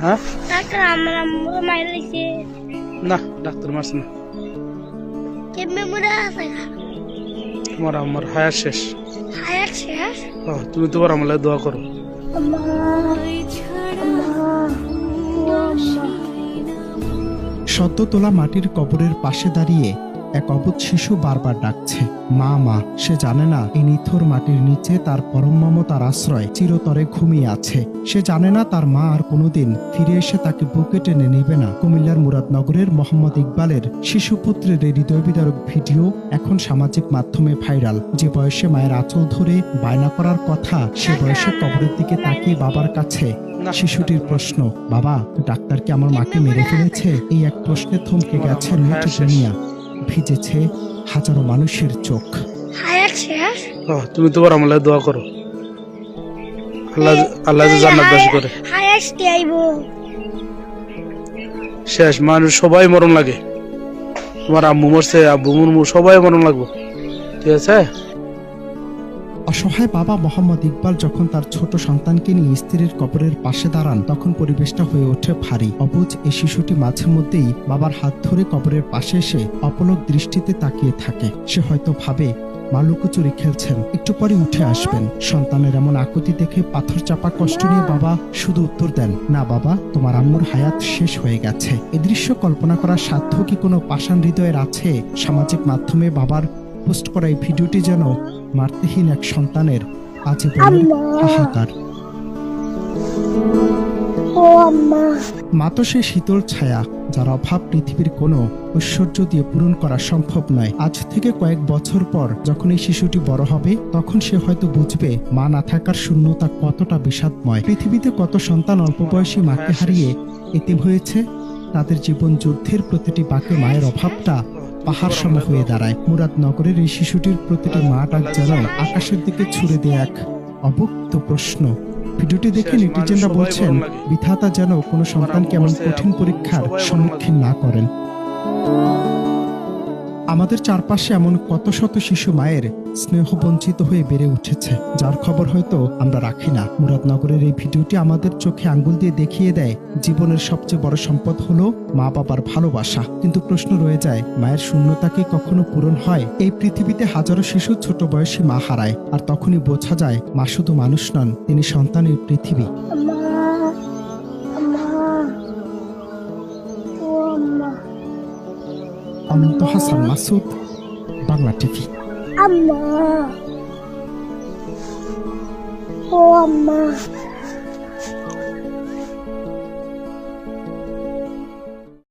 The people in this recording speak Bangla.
হ্যাঁ? ডাক্তার আমার আম্মুকে মাইর লাগছে না ডাক্তার মারছে না। কেমনে মরে আছে? তোমার আমার হায়ার শেষ। হায়ার শেষ? ও, তুমি তোমার আমলে দোয়া করো। আম্মা। সদ্য তোলা মাটির কবরের পাশে দাঁড়িয়ে এক অবুধ শিশু বারবার ডাকছে। মা মা। সে জানে না, এই নিথর মাটির নিচে তার পরম মমতার আশ্রয় চিরতরে ঘুমিয়ে আছে। সে জানে না তার মা আর কোনোদিন ফিরে এসে তাকে বুকে টেনে নেবে না। কুমিল্লার মুরাদনগরের মোহাম্মদ ইকবালের শিশুপুত্রের এই হৃদয় বিদারক ভিডিও এখন সামাজিক মাধ্যমে ভাইরাল। যে বয়সে মায়ের আঁচল ধরে বায়না করার কথা, সে বয়সে কবরের দিকে তাকিয়ে বাবার কাছে। শিশুটির প্রশ্ন, বাবা, ডাক্তার কি আমার মাকে মেরে ফেলেছে? এই এক প্রশ্নে থমকে গেছে দুনিয়া। ভিজেছে হাজারো মানুষের চোখ। তুমি তোমার আমলে দোয়া করো। আল্লাহ আল্লাহ যে জান্নাত বাসী করে। শেষ মানুষ সবাই মরণ লাগে। তোমার আম্মু মরছে আব্বু মুরমু সবাই মরণ লাগবো। ঠিক আছে? অসহায় বাবা মোহাম্মদ ইকবাল যখন তার ছোট সন্তানকে নিয়ে স্ত্রীর কবরের পাশে দাঁড়ান, তখন পরিবেশটা হয়ে ওঠে ভারী। অবুজ এই শিশুটি মাঝে মধ্যেই বাবার হাত ধরে কবরের পাশে এসে অপলক দৃষ্টিতে তাকিয়ে থাকে। সে হয়তো ভাবে মা লুকোচুরি খেলছেন, একটু পরে উঠে আসবেন। সন্তানের এমন আকুতি দেখে পাথর চাপা কষ্ট নিয়ে বাবা শুধু উত্তর দেন, না বাবা, তোমার আম্মুর হায়াত শেষ হয়ে গেছে। এ দৃশ্য কল্পনা করার সাধ্য কি কোনো পাষাণ হৃদয়ের আছে? সামাজিক মাধ্যমে বাবার পোস্ট করা এই ভিডিওটি যেন মার্তেহীন এক সন্তানের আজীবনের হাহাকার মা তো সে শীতল ছায়া যার অভাব পৃথিবীর কোনো ঐশ্বর্য দিয়ে পূরণ করা সম্ভব নয়। আজ থেকে কয়েক বছর পর যখন এই শিশুটি বড় হবে তখন সে হয়তো বুঝবে মা না থাকার শূন্যতা কতটা বিষাদময়। পৃথিবীতে কত সন্তান অল্প বয়সী মাকে হারিয়ে এতিম হয়েছে তাদের জীবন যুদ্ধের প্রতিটি বাকে মায়ের অভাবটা পাহাড় সম হয়ে দাঁড়ায়। মুরাদনগরের এই শিশুটির প্রতিটি মা ডাক যেন আকাশের দিকে ছুড়ে দেয় এক অবক্ত প্রশ্ন। ভিডিওটি দেখে নেটিজেনরা বলছেন বিধাতা যেন কোনো সন্তানকে এমন কঠিন পরীক্ষার সম্মুখীন না করেন। আমাদের চারপাশে এমন কত শত শিশু মায়ের স্নেহ বঞ্চিত হয়ে বেড়ে উঠেছে, যার খবর হয়তো আমরা রাখি না। মুরাদনগরের এই ভিডিওটি আমাদের চোখে আঙ্গুল দিয়ে দেখিয়ে দেয়, জীবনের সবচেয়ে বড় সম্পদ হলো মা বাবার ভালোবাসা। কিন্তু প্রশ্ন রয়ে যায়, মায়ের শূন্যতা কি কখনো পূরণ হয়? এই পৃথিবীতে হাজারো শিশু ছোট বয়সী মা হারায়, আর তখনই বোঝা যায়, মা শুধু মানুষ নন, তিনি সন্তানের পৃথিবী। অনন্ত হাসান মাসুদ বাংলা টিভি। আম্মা। ও আম্মা।